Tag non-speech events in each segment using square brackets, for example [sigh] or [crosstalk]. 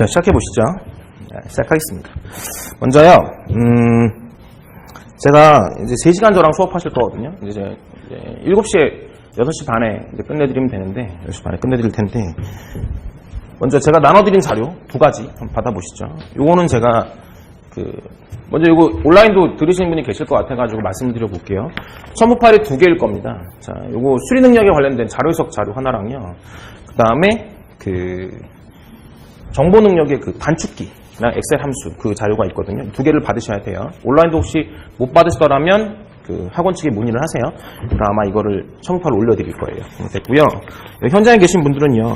자, 시작해 보시죠. 네, 시작하겠습니다. 먼저요, 음, 제가 이제 3시간 저랑 수업하실 거거든요. 이제, 이제 7시에, 6시 반에 끝내드리면 되는데, 6시 반에 끝내드릴 텐데, 먼저 제가 나눠드린 자료 두 가지 받아보시죠. 요거는 제가 그, 먼저 이거 온라인도 들으시는 분이 계실 것 같아가지고 말씀을 드려 볼게요. 첨부 파일이 두 개일 겁니다. 자, 요거 수리 능력에 관련된 자료 해석 자료 하나랑요. 그 다음에 그, 정보 능력의 그 단축키랑 엑셀 함수 그 자료가 있거든요. 두 개를 받으셔야 돼요. 온라인도 혹시 못 받으시더라면 그 학원 측에 문의를 하세요. 그럼 아마 이거를 첨부파를 올려드릴 거예요. 됐고요. 여기 현장에 계신 분들은요.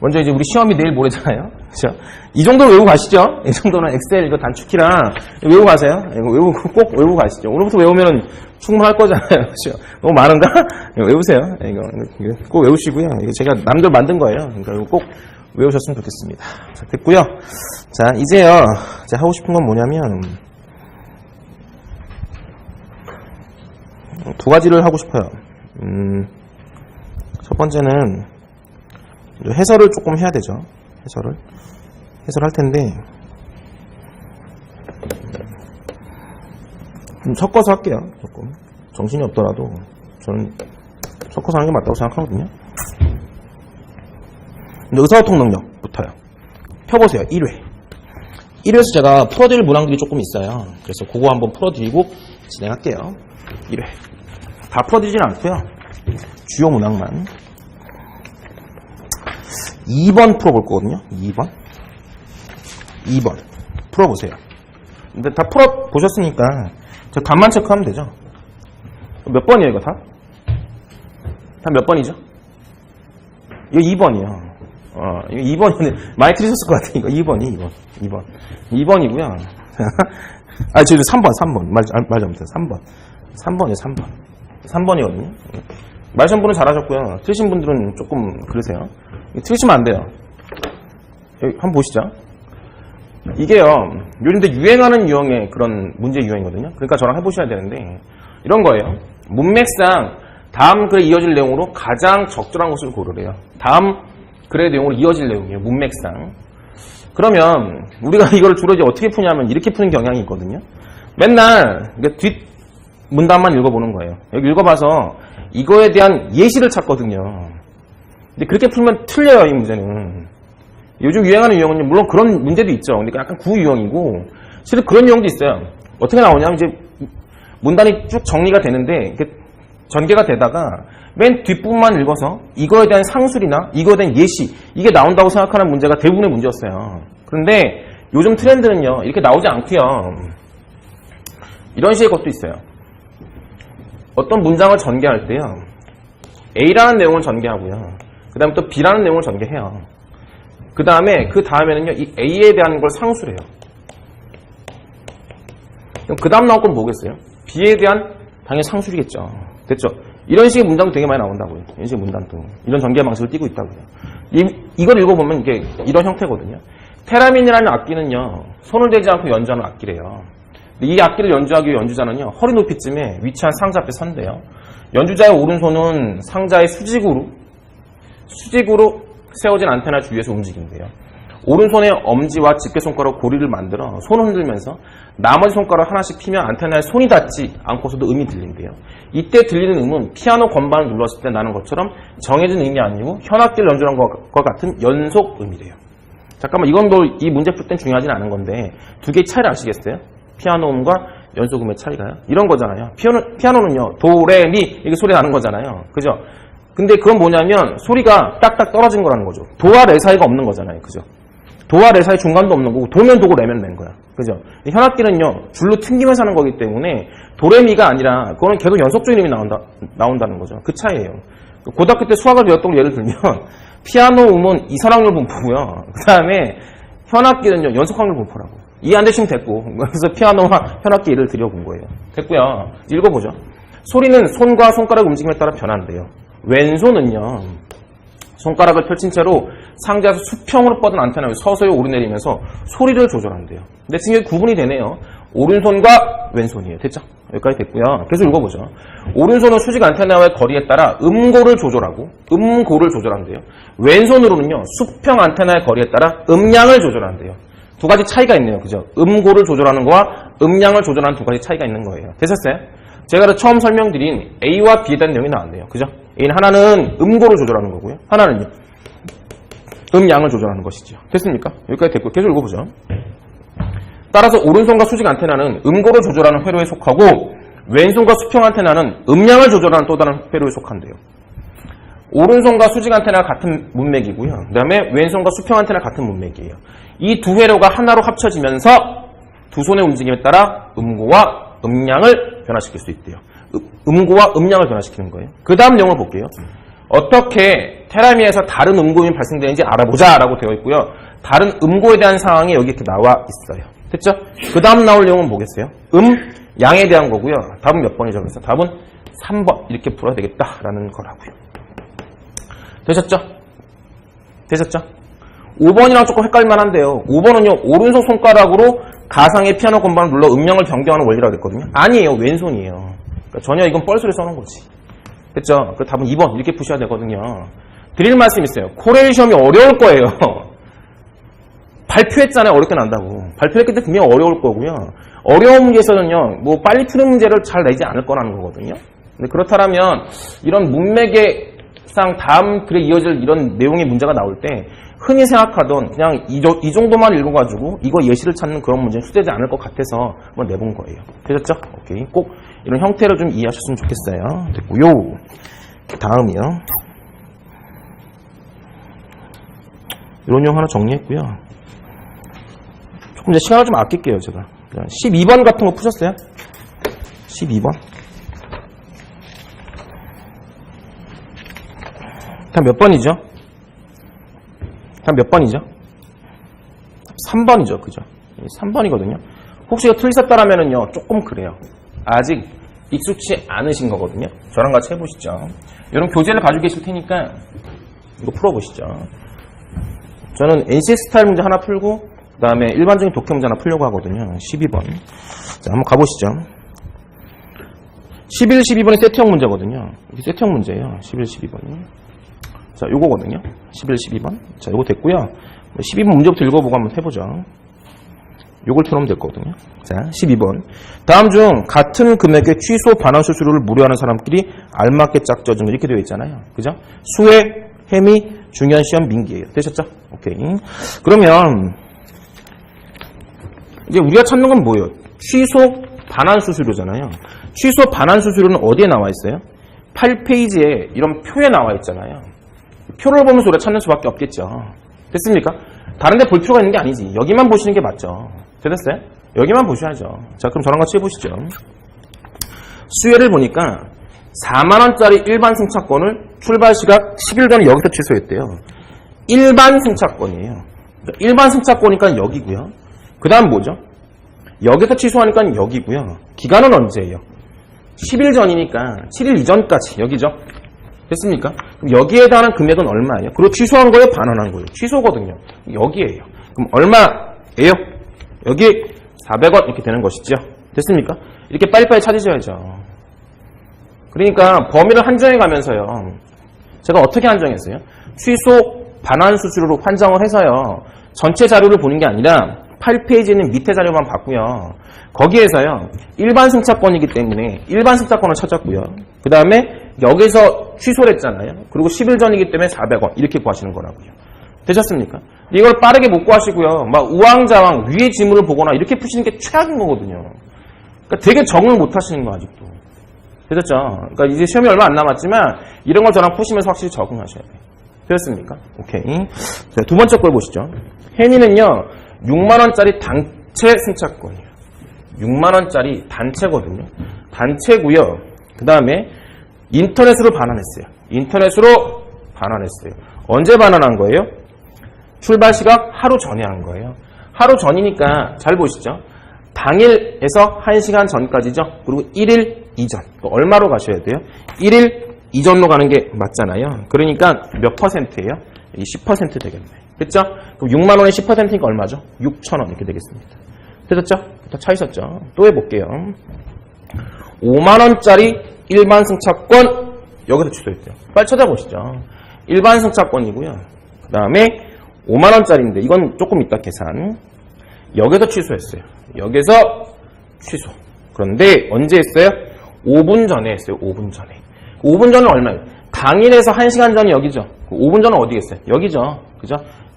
먼저 이제 우리 시험이 내일 모레잖아요. [laughs] 그죠? 이 정도 외우고 가시죠? 이 정도는 엑셀 이거 단축키랑 외우고 가세요. 이거 외우고 [laughs] 꼭 외우고 가시죠. 오늘부터 외우면 충분할 거잖아요. [laughs] 그죠? 너무 많은가? 이거 외우세요. 이거, 이거 꼭 외우시고요. 이거 제가 남들 만든 거예요. 그러니까 이거 꼭 외우셨으면 좋겠습니다. 자, 됐고요. 자, 이제요. 제가 하고 싶은 건 뭐냐면 두 가지를 하고 싶어요. 음, 첫 번째는 이제 해설을 조금 해야 되죠. 해설을 해설할 텐데 좀 섞어서 할게요. 조금 정신이 없더라도 저는 섞어서 하는 게 맞다고 생각하거든요. 의사소통 능력부터요. 펴보세요. 1회. 1회에서 제가 풀어드릴 문항들이 조금 있어요. 그래서 그거 한번 풀어드리고 진행할게요. 1회. 다 풀어드리진 않고요. 주요 문항만. 2번 풀어볼 거거든요. 2번. 2번. 풀어보세요. 근데 다 풀어보셨으니까 저 답만 체크하면 되죠. 몇 번이에요, 이거 다? 다 몇 번이죠? 이거 2번이요. 어, 이거 2번이네. 많이 틀리셨을 것. 이거 2번이, 2번. 2번. 2번이고요. [laughs] 아, 저 3번, 3번. 말, 말 잘못했어요. 3번. 3번이에요, 3번. 3번이거든요. 말하신 분은 잘하셨고요. 틀리신 분들은 조금 그러세요. 틀리시면 안 돼요. 여기 한번 보시죠. 이게요, 요즘도 유행하는 유형의 그런 문제 유형이거든요. 그러니까 저랑 해보셔야 되는데, 이런 거예요. 문맥상 다음 글에 이어질 내용으로 가장 적절한 것을 고르래요. 다음 글의 내용으로 이어질 내용이에요. 문맥상. 그러면 우리가 [laughs] 이걸 주로 이제 어떻게 푸냐면 이렇게 푸는 경향이 있거든요. 맨날 뒷 문단만 읽어보는 거예요. 여기 읽어봐서 이거에 대한 예시를 찾거든요. 근데 그렇게 풀면 틀려요, 이 문제는. 요즘 유행하는 유형은 물론 그런 문제도 있죠. 근데 약간 구유형이고 실은 그런 유형도 있어요. 어떻게 나오냐면 이제 문단이 쭉 정리가 되는데 전개가 되다가 맨 뒷부분만 읽어서 이거에 대한 상술이나 이거에 대한 예시 이게 나온다고 생각하는 문제가 대부분의 문제였어요. 그런데 요즘 트렌드는요 이렇게 나오지 않고요. 이런 식의 것도 있어요. 어떤 문장을 전개할 때요. A라는 내용을 전개하고요. 그 다음에 또 B라는 내용을 전개해요. 그 다음에 그 다음에는요. 이 A에 대한 걸 상수를 해요. 그럼 그 다음 나올 건 뭐겠어요? B에 대한 당연히 상술이겠죠. 됐죠? 이런 식의 문장도 되게 많이 나온다고요. 이런 식의 문단도. 이런 전개 방식을 띠고 있다고요. 이, 이걸 읽어보면 이게 이런 형태거든요. 테라민이라는 악기는요. 손을 대지 않고 연주하는 악기래요. 이 악기를 연주하기 위해 연주자는요. 허리 높이쯤에 위치한 상자 앞에 선대요. 연주자의 오른손은 상자의 수직으로 수직으로 세워진 안테나 주위에서 움직인대요. 오른손의 엄지와 집게손가락 고리를 만들어 손을 흔들면서 나머지 손가락 하나씩 피면 안테나에 손이 닿지 않고서도 음이 들린대요. 이때 들리는 음은 피아노 건반을 눌렀을 때 나는 것처럼 정해진 음이 아니고 현악기를 연주한 것과 같은 연속 음이래요. 잠깐만 이건 뭐 이 문제 풀 땐 중요하진 않은 건데 두 개의 차이를 아시겠어요? 피아노 음과 연속 음의 차이가요? 이런 거잖아요. 피아노, 피아노는요 도 레 미 이게 소리 나는 거잖아요. 그죠? 근데 그건 뭐냐면 소리가 딱딱 떨어진 거라는 거죠. 도와 레 사이가 없는 거잖아요. 그죠? 도와 레 사이 중간도 없는 거고 도면 도고 레면 낸 거야. 그죠? 현악기는요 줄로 튕기면서 하는 거기 때문에 도레미가 아니라 그거는 계속 연속적인 음이 나온다, 나온다는 거죠. 그 차이예요. 고등학교 때 수학을 배웠던 걸 예를 들면 [laughs] 피아노 음은 이산확률 분포고요. 그 다음에 현악기는요 연속확률 분포라고. 이해 안 되시면 됐고 [laughs] 그래서 피아노와 현악기 예를 드려본 거예요. 됐고요. 읽어보죠. 소리는 손과 손가락 움직임에 따라 변한대요. 왼손은요 손가락을 펼친 채로 상자에서 수평으로 뻗은 안테나에 서서히 오르내리면서 소리를 조절한대요. 근데 지금 구분이 되네요. 오른손과 왼손이에요. 됐죠? 여기까지 됐고요. 계속 읽어보죠. 오른손은 수직 안테나와의 거리에 따라 음고를 조절하고 음고를 조절한대요. 왼손으로는요. 수평 안테나의 거리에 따라 음량을 조절한대요. 두 가지 차이가 있네요. 그죠? 음고를 조절하는 거와 음량을 조절하는 두 가지 차이가 있는 거예요. 되셨어요? 제가 처음 설명드린 A와 B에 대한 내용이 나왔네요. 그죠? A는 하나는 음고를 조절하는 거고요. 하나는요. 음량을 조절하는 것이죠. 됐습니까? 여기까지 됐고 계속 읽어보죠. 따라서 오른손과 수직 안테나는 음고를 조절하는 회로에 속하고 왼손과 수평 안테나는 음량을 조절하는 또 다른 회로에 속한대요. 오른손과 수직 안테나가 같은 문맥이고요. 그 다음에 왼손과 수평 안테나 같은 문맥이에요. 이 두 회로가 하나로 합쳐지면서 두 손의 움직임에 따라 음고와 음량을 변화시킬 수 있대요. 음- 음고와 음량을 변화시키는 거예요. 그 다음 내용을 볼게요. 어떻게 테라미에서 다른 음고음이 발생되는지 알아보자 라고 되어 있고요. 다른 음고에 대한 상황이 여기 이렇게 나와 있어요. 됐죠? 그 다음 나올 내용은 뭐겠어요? 음, 양에 대한 거고요. 답은 몇 번이죠? 그래서 답은 3번 이렇게 풀어야 되겠다라는 거라고요. 되셨죠? 되셨죠? 5번이랑 조금 헷갈릴만 한데요. 5번은요, 오른손 손가락으로 가상의 피아노 건반을 눌러 음량을 변경하는 원리라고 했거든요. 아니에요, 왼손이에요. 그러니까 전혀 이건 뻘소리 써놓은 거지. 됐죠? 그 답은 2번 이렇게 푸셔야 되거든요. 드릴 말씀 있어요. 코레일 시험이 어려울 거예요. [laughs] 발표했잖아요. 어렵게 난다고. 발표했기 때문에 분명히 어려울 거고요. 어려운 문제에서는요, 뭐 빨리 푸는 문제를 잘 내지 않을 거라는 거거든요. 근데 그렇다면 이런 문맥에상 다음 글에 이어질 이런 내용의 문제가 나올 때 흔히 생각하던 그냥 이, 저- 이 정도만 읽어가지고 이거 예시를 찾는 그런 문제는 수되지 않을 것 같아서 한번 내본 거예요. 되셨죠? 오케이. 꼭 이런 형태를 좀 이해하셨으면 좋겠어요. 됐고요. 다음이요. 이런 내용 하나 정리했고요. 조금 이제 시간을 좀 아낄게요, 제가. 12번 같은 거 푸셨어요? 12번. 다음 몇 번이죠? 다음 몇 번이죠? 3번이죠, 그죠? 3번이거든요. 혹시 이거 틀리셨다라면은요, 조금 그래요. 아직 익숙치 않으신 거거든요. 저랑 같이 해보시죠. 여러분 교재를 가지고 계실 테니까 이거 풀어보시죠. 저는 NC 스타일 문제 하나 풀고 그 다음에 일반적인 독해 문제 하나 풀려고 하거든요. 12번. 자, 한번 가보시죠. 11, 12번이 세트형 문제거든요. 이게 세트형 문제예요. 11, 12번이. 자, 요거거든요. 11, 12번. 자, 요거 됐고요. 12번 문제부터 읽어보고 한번 해보죠. 요걸 풀으면 될 거거든요. 자, 12번. 다음 중 같은 금액의 취소 반환 수수료를 무료하는 사람끼리 알맞게 짝져준 거 이렇게 되어 있잖아요. 그죠? 수혜, 해미, 중요한 시험 민기예요. 되셨죠? 오케이. 그러면 이제 우리가 찾는 건 뭐예요? 취소 반환 수수료잖아요. 취소 반환 수수료는 어디에 나와 있어요? 8페이지에 이런 표에 나와 있잖아요. 표를 보면서 우리가 찾는 수밖에 없겠죠. 됐습니까? 다른 데 볼 필요가 있는 게 아니지. 여기만 보시는 게 맞죠. 됐어요? 여기만 보셔야죠. 자, 그럼 저랑 같이 해보시죠. 수혜를 보니까 4만원짜리 일반 승차권을 출발 시각 10일 전에 여기서 취소했대요. 일반 승차권이에요. 일반 승차권이니까 여기고요. 그 다음 뭐죠? 여기서 취소하니까 여기고요. 기간은 언제예요? 10일 전이니까 7일 이전까지 여기죠. 됐습니까? 그럼 여기에 해당하는 금액은 얼마예요? 그리고 취소한 거에 반환한 거예요. 취소거든요. 여기에요. 그럼 얼마예요? 여기 400원 이렇게 되는 것이죠. 됐습니까? 이렇게 빨리빨리 찾으셔야죠. 그러니까 범위를 한정해 가면서요. 제가 어떻게 한정했어요? 취소 반환 수수료로 환정을 해서요. 전체 자료를 보는 게 아니라 8페이지는 밑에 자료만 봤고요. 거기에서요. 일반 승차권이기 때문에 일반 승차권을 찾았고요. 그 다음에 여기서 취소를 했잖아요. 그리고 10일 전이기 때문에 400원 이렇게 구하시는 거라고요. 되셨습니까? 이걸 빠르게 못 구하시고요. 막 우왕좌왕 위의 지문을 보거나 이렇게 푸시는 게 최악인 거거든요. 그러니까 되게 적응을 못 하시는 거 아직도. 되셨죠? 그러니까 이제 시험이 얼마 안 남았지만 이런 걸 저랑 푸시면서 확실히 적응하셔야 돼요. 되셨습니까? 오케이. 자, 두 번째 걸 보시죠. 혜니는요, 6만원짜리 단체 승차권이에요. 6만원짜리 단체거든요. 단체고요 그 다음에 인터넷으로 반환했어요. 인터넷으로 반환했어요. 언제 반환한 거예요? 출발 시각 하루 전에 한 거예요. 하루 전이니까 잘 보시죠. 당일에서 1시간 전까지죠. 그리고 1일 이전. 또 얼마로 가셔야 돼요? 1일 이전로 가는 게 맞잖아요. 그러니까 몇 퍼센트예요? 이10% 되겠네. 됐죠? 그럼 6만 원에 10%니까 얼마죠? 6천 원 이렇게 되겠습니다. 됐었죠? 다 차이셨죠? 또 해볼게요. 5만 원짜리 일반 승차권 여기서 취소했대요. 빨리 찾아보시죠. 일반 승차권이고요. 그 다음에 5만 원짜리인데 이건 조금 이따 계산. 여기서 취소했어요. 여기서 취소. 그런데 언제 했어요? 5분 전에 했어요. 5분 전에. 5분 전은 얼마예요? 당일에서 1시간 전이 여기죠. 5분 전은 어디겠어요? 여기죠. 그죠?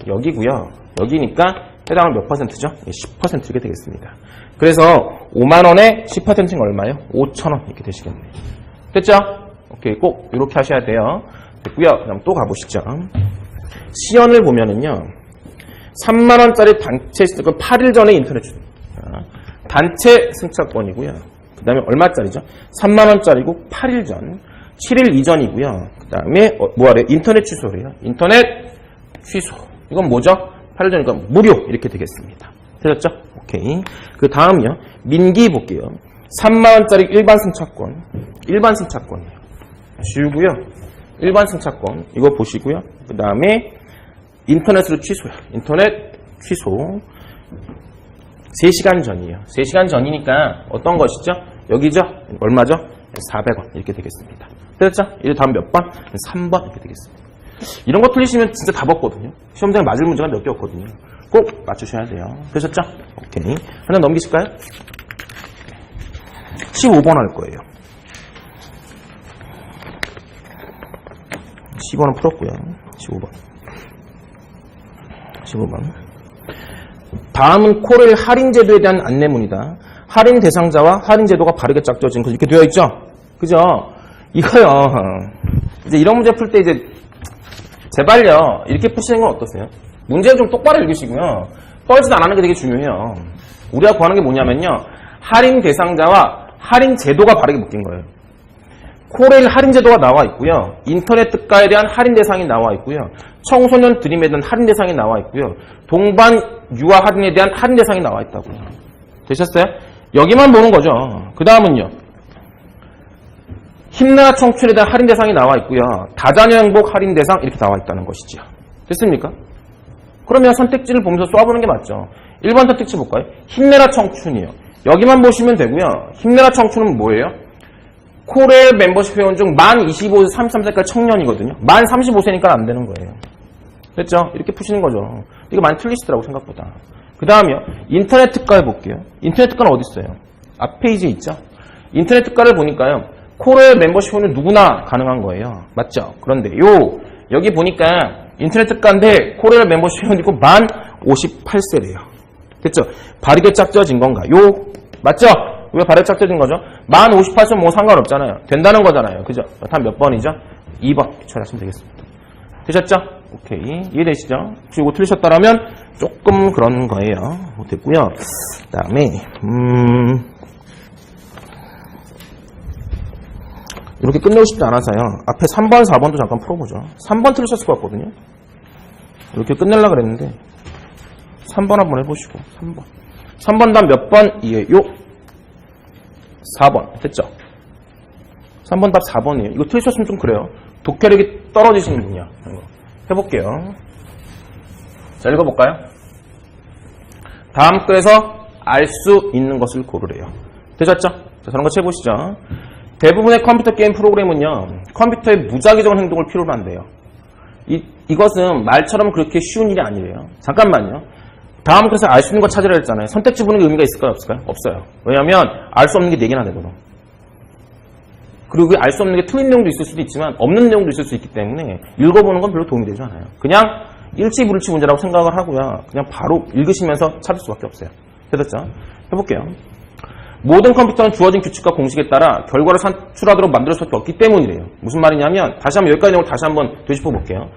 여기고요. 여기니까 해당은 몇 퍼센트죠? 10% 이렇게 되겠습니다. 그래서 5만 원에 10%는 얼마예요? 5천 원 이렇게 되시겠네 요. 됐죠? 오케이 꼭 이렇게 하셔야 돼요. 됐고요. 그럼 또 가보시죠. 시연을 보면은요. 3만 원짜리 단체 그 8일 전에 인터넷 주입니다. 단체 승차권이고요. 그 다음에 얼마짜리죠? 3만 원짜리고 8일 전, 7일 이전이고요. 그 다음에 어, 뭐하래요? 인터넷 취소래요. 인터넷 취소. 이건 뭐죠? 8일 전이니까 무료 이렇게 되겠습니다. 되셨죠? 오케이. 그 다음이요. 민기 볼게요. 3만 원짜리 일반 승차권. 일반 승차권이에요. 지우고요. 일반 승차권 이거 보시고요. 그 다음에 인터넷으로 취소요. 인터넷 취소. 3시간 전이에요. 3시간 전이니까 어떤 것이죠? 여기죠? 얼마죠? 400원 이렇게 되겠습니다. 됐죠? 이제 다음 몇 번? 3번 이렇게 되겠습니다. 이런 거 틀리시면 진짜 답 없거든요. 시험장에 맞을 문제가 몇 개 없거든요. 꼭 맞추셔야 돼요. 되셨죠? 오케이. 하나 넘기실까요? 15번 할 거예요. 10번은 풀었고요. 15번. 15번. 다음은 코레일 할인 제도에 대한 안내문이다. 할인 대상자와 할인 제도가 바르게 짝져진 거 이렇게 되어 있죠? 그죠? 이거요. 이제 이런 문제 풀 때 이제 제발요. 이렇게 푸시는 건 어떠세요? 문제를 좀 똑바로 읽으시고요. 뻘짓 안 하는 게 되게 중요해요. 우리가 구하는 게 뭐냐면요. 할인 대상자와 할인 제도가 바르게 묶인 거예요. 코레일 할인 제도가 나와 있고요. 인터넷 특가에 대한 할인 대상이 나와 있고요. 청소년 드림에 대한 할인 대상이 나와 있고요. 동반 유아 할인에 대한 할인 대상이 나와 있다고요. 되셨어요? 여기만 보는 거죠. 그 다음은요. 힘내라 청춘에 대한 할인 대상이 나와 있고요. 다자녀 행복 할인 대상 이렇게 나와 있다는 것이죠. 됐습니까? 그러면 선택지를 보면서 쏴보는 게 맞죠. 1번 선택지 볼까요? 힘내라 청춘이요. 여기만 보시면 되고요. 힘내라 청춘은 뭐예요? 코레 멤버십 회원 중 만 25세 33세까지 청년이거든요. 만 35세니까 안 되는 거예요. 됐죠? 이렇게 푸시는 거죠. 이거 많이 틀리시더라고 생각보다. 그 다음이요. 인터넷 특가 해볼게요. 인터넷 특가는 어디 있어요? 앞 페이지에 있죠? 인터넷 특가를 보니까요. 코레 멤버십 회원은 누구나 가능한 거예요. 맞죠? 그런데 요 여기 보니까 인터넷 특가인데 코레 멤버십 회원 있고 만 58세래요. 됐죠? 바르게 짝져진 건가? 요 맞죠? 왜 바르게 짝져진 거죠? 만 58세면 뭐 상관없잖아요. 된다는 거잖아요. 그죠? 다음 몇 번이죠? 2번 처리하시면 되겠습니다. 되셨죠? 오케이. 이해되시죠? 이거 틀리셨다면 조금 그런 거예요. 뭐 됐고요. 그 다음에 음 이렇게 끝내고 싶지 않아서요. 앞에 3번, 4번도 잠깐 풀어보죠. 3번 틀리셨을 것 같거든요. 이렇게 끝내려고 그랬는데 3번 한번 해보시고 3번 3번 다음 몇 번이에요? 4번 됐죠? 3번 답 4번이에요. 이거 틀리셨으면 좀 그래요. 독해력이 떨어지시는 분이야. 이거. 해볼게요. 자 읽어볼까요? 다음 글에서 알 수 있는 것을 고르래요. 되셨죠? 자, 저런 거 해보시죠. 대부분의 컴퓨터 게임 프로그램은요, 컴퓨터의 무작위적인 행동을 필요로 한대요. 이, 이것은 말처럼 그렇게 쉬운 일이 아니래요. 잠깐만요. 다음 글에서 알 수 있는 거 찾으라 했잖아요. 선택지 보는 게 의미가 있을까요? 없을까요? 없어요. 왜냐하면 알 수 없는 게 4개나 되거든. 그리고 알 수 없는 게 틀린 내용도 있을 수도 있지만 없는 내용도 있을 수 있기 때문에 읽어보는 건 별로 도움이 되지 않아요. 그냥 일치불일치 문제라고 생각을 하고요. 그냥 바로 읽으시면서 찾을 수밖에 없어요. 됐죠? 해볼게요. 모든 컴퓨터는 주어진 규칙과 공식에 따라 결과를 산출하도록 만들 수밖에 없기 때문이래요. 무슨 말이냐면 다시 한번 여기까지 내용을 다시 한번 되짚어 볼게요.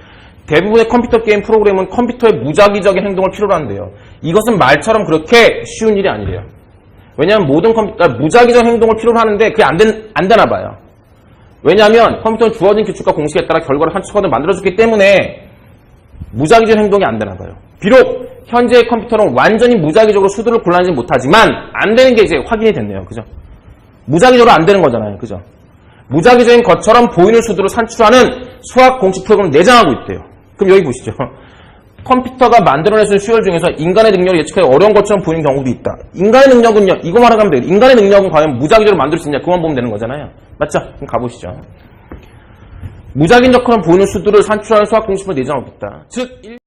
대부분의 컴퓨터 게임 프로그램은 컴퓨터의 무작위적인 행동을 필요로 한대요. 이것은 말처럼 그렇게 쉬운 일이 아니래요. 왜냐하면 모든 컴퓨터 무작위적 행동을 필요로 하는데 그게 안, 된, 안 되나 봐요. 왜냐하면 컴퓨터는 주어진 규칙과 공식에 따라 결과를 산출하도록 만들어주기 때문에 무작위적 행동이 안 되나 봐요. 비록 현재의 컴퓨터는 완전히 무작위적으로 수두를 곤란하지 못하지만 안 되는 게 이제 확인이 됐네요. 그죠? 무작위적으로 안 되는 거잖아요. 그죠? 무작위적인 것처럼 보이는 수두를 산출하는 수학 공식 프로그램을 내장하고 있대요. 그럼 여기 보시죠. 컴퓨터가 만들어내는 수열 중에서 인간의 능력을 예측하기 어려운 것처럼 보이는 경우도 있다. 인간의 능력은요. 이거 말하면 돼요. 인간의 능력은 과연 무작위적으로 만들 수 있냐. 그만 보면 되는 거잖아요. 맞죠? 그럼 가보시죠. 무작위적처럼 보는 수들을 산출하는 수학공식을 내지 않고 있다. 즉